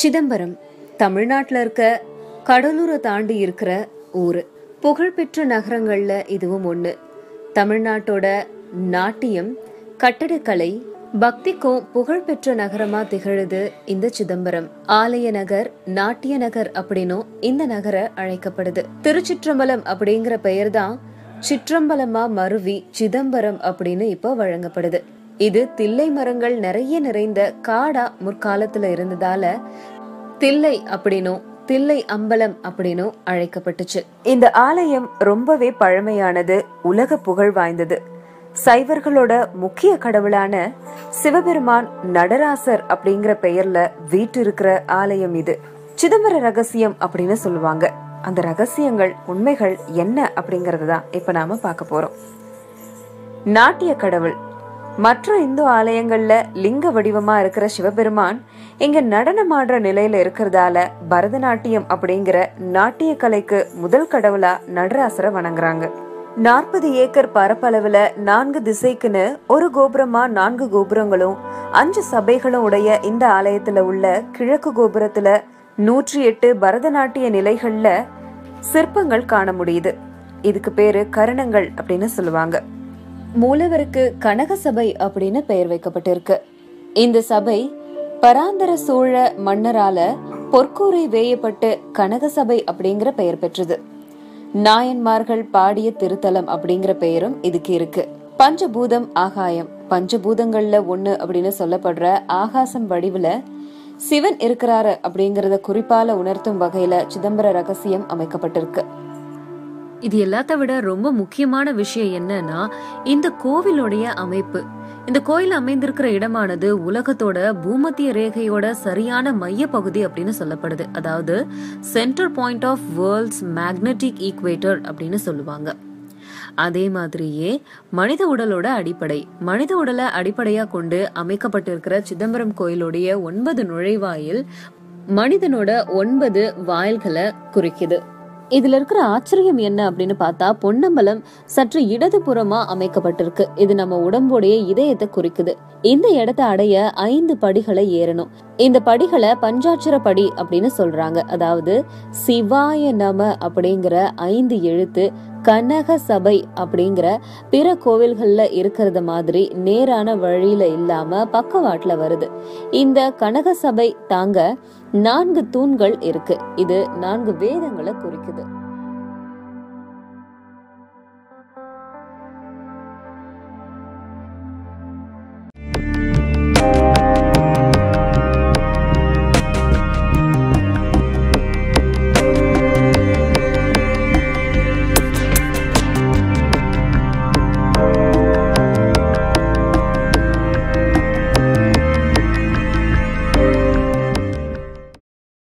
சிதம்பரம் தமிழ்நாட்டில் இருக்க கடலூரை தாண்டி இருக்கிற ஊர். புகழ்பெற்ற நகரங்களில் இதுவும் ஒன்று தமிழ்நாட்டோட நாட்டியம் கட்டடக்கலை பக்திக்கும் புகழ்பெற்ற நகரமா திகழுது இந்த சிதம்பரம். ஆலய நகர் நாட்டிய நகர் அப்படின்னும் இந்த நகர அழைக்கப்படுது. திருச்சிற்றம்பலம் அப்படிங்கிற பெயர் தான் சிற்றம்பலமா மருவி சிதம்பரம் அப்படின்னு இப்போ வழங்கப்படுது. இது தில்லை மரங்கள் நிறைய நிறைந்த காடா முற்காலத்துல இருந்ததால தில்லை அப்படின்னும் தில்லை அம்பலம் அப்படின்னும் அழைக்கப்பட்டுச்சு. இந்த ஆலயம் ரொம்பவே பழமையானது உலக புகழ் வாய்ந்தது. சைவர்களோட முக்கிய கடவுளான சிவபெருமான் நடராசர் அப்படிங்கிற பெயர்ல இருக்கிற ஆலயம் இது. சிதம்பர ரகசியம் அப்படின்னு சொல்லுவாங்க. அந்த ரகசியங்கள் உண்மைகள் என்ன அப்படிங்கறத தான் இப்ப நாம பார்க்க போறோம். நாட்டிய கடவுள் மற்ற இந்து ஆலயங்கள்ல லிங்க வடிவமா இருக்கிற சிவபெருமான் இங்க நடனமாடுற நிலையில இருக்கிறதால பரதநாட்டியம் அப்படிங்கிற நாட்டிய கலைக்கு முதல் கடவுளா நடராசரை வணங்குறாங்க. நாற்பது ஏக்கர் பரப்பளவுல நான்கு திசைக்குன்னு ஒரு கோபுரமா நான்கு கோபுரங்களும் அஞ்சு சபைகளும் உடைய இந்த ஆலயத்துல உள்ள கிழக்கு கோபுரத்துல நூற்றி எட்டு பரதநாட்டிய நிலைகள்ல சிற்பங்கள் காண முடியுது. இதுக்கு பேரு கரணங்கள் அப்படின்னு சொல்லுவாங்க. மூலவருக்கு கனக சபை அப்படின்னு பெயர் வைக்கப்பட்டிருக்கு. இந்த சபை பராந்தர சோழ மன்னரால பொற்கூரை வேயப்பட்டு கனக சபை அப்படிங்கிற பெயர் பெற்றது. நாயன்மார்கள் பாடிய திருத்தலம் அப்படிங்கிற பெயரும் இதுக்கு இருக்கு. பஞ்சபூதம் ஆகாயம் பஞ்சபூதங்கள்ல ஒண்ணு அப்படின்னு சொல்லப்படுற ஆகாசம் வடிவுல சிவன் இருக்கிறாரு அப்படிங்கறத குறிப்பால உணர்த்தும் வகையில சிதம்பர ரகசியம் அமைக்கப்பட்டிருக்கு. இது எல்லாத்த விட ரொம்ப முக்கியமான விஷயம் என்னன்னா இந்த கோவிலுடைய அமைப்பு. இந்த கோயில் அமைந்திருக்கிற இடமானது உலகத்தோட பூமத்திய ரேகையோட சரியான மைய பகுதி அப்படின்னு சொல்லப்படுது. அதாவது centre point of world's magnetic equator அப்படின்னு சொல்லுவாங்க. அதே மாதிரியே மனித உடலோட அடிப்படை. மனித உடலை அடிப்படையா கொண்டு அமைக்கப்பட்டிருக்கிற சிதம்பரம் கோயிலுடைய ஒன்பது நுழைவாயில் மனிதனோட ஒன்பது வாயில்களை குறிக்குது. இதுல இருக்கிற ஆச்சரியம் என்ன அப்படின்னு பார்த்தா பொன்னம்பலம் சற்று இடதுபுறமா அமைக்கப்பட்டிருக்கு. இது நம்ம உடம்புடைய இதயத்தை குறிக்குது. இந்த இடத்தை அடைய ஐந்து படிகளை ஏறணும். இந்த படிகளை பஞ்சாட்சர படி அப்படின்னு சொல்றாங்க. அதாவது சிவாய நம அப்படிங்கிற ஐந்து எழுத்து கனக சபை அப்படிங்கிற பிற கோவில்கள்ல இருக்கிறது மாதிரி நேரான வழியில இல்லாம பக்கவாட்டுல வருது. இந்த கனக சபை தாங்க நான்கு தூண்கள் இருக்கு. இது நான்கு வேதங்களை குறிக்குது.